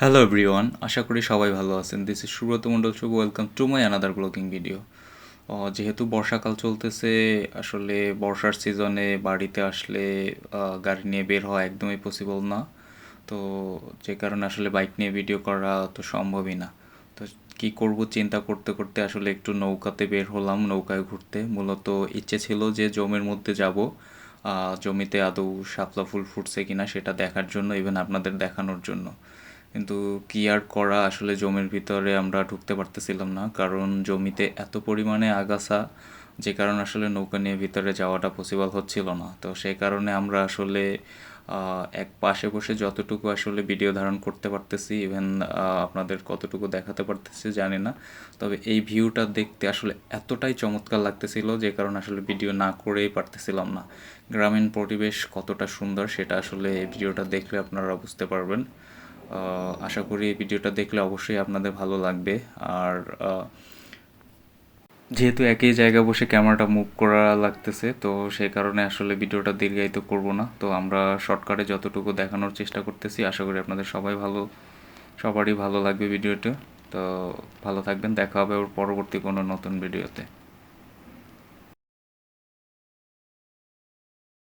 Hello everyone আশা করি সবাই ভালো আছেন। This is Subrata Mondal Shubho welcome to my another blogging video যেহেতু বর্ষাকাল চলতেছে, আসলে বর্ষার সিজনে বাড়িতে আসলে গাড়ি নিয়ে বের হওয়া একদমই পসিবল না। তো যে কারণে আসলে বাইক নিয়ে ভিডিও করা তো সম্ভবই না। তো কি করব চিন্তা করতে করতে আসলে একটু নৌকাতে বের হলাম, নৌকায় ঘুরতে। মূলত ইচ্ছে ছিল যে জমির মধ্যে যাব। জমিতে আদৌ শাপলা ফুল ফুটছে কিনা সেটা দেখার জন্য ইভেন আপনাদের দেখানোর জন্য। কিন্তু কি আর করা? আসলে জমির ভিতরে আমরা ঢুকতে পারতেছিলাম না। কারণ জমিতে এত পরিমাণে আগাছা, যে কারণে আসলে নৌকা নিয়ে ভিতরে যাওয়াটা পসিবল হচ্ছিল না। তো সেই কারণে আমরা আসলে এক পাশে বসে যতটুকু আসলে ভিডিও ধারণ করতে পারতেছি ইভেন আপনাদের কতটুকু দেখাতে পারতেছি জানি না। তবে এই ভিউটা দেখতে আসলে এতটাই চমৎকার লাগতেছিল, যে কারণে আসলে ভিডিও না করেই পারতেছিলাম না। গ্রামীণ পরিবেশ কতটা সুন্দর সেটা আসলে এই ভিডিওটা দেখলে আপনারা বুঝতে পারবেন। আশা করি ভিডিওটা দেখলে অবশ্যই আপনাদের ভালো লাগবে। আর যেহেতু একই জায়গায় বসে ক্যামেরাটা মুভ করা লাগতেছে, তো সেই কারণে আসলে ভিডিওটা দীর্ঘায়িত করব না। তো আমরা শর্টকাটে যতটুকু দেখানোর চেষ্টা করতেছি, আশা করি আপনাদের সবাই ভালো, সবারই ভালো লাগবে ভিডিওটা। তো ভালো থাকবেন, দেখা হবে ওর পরবর্তী কোনো নতুন ভিডিওতে।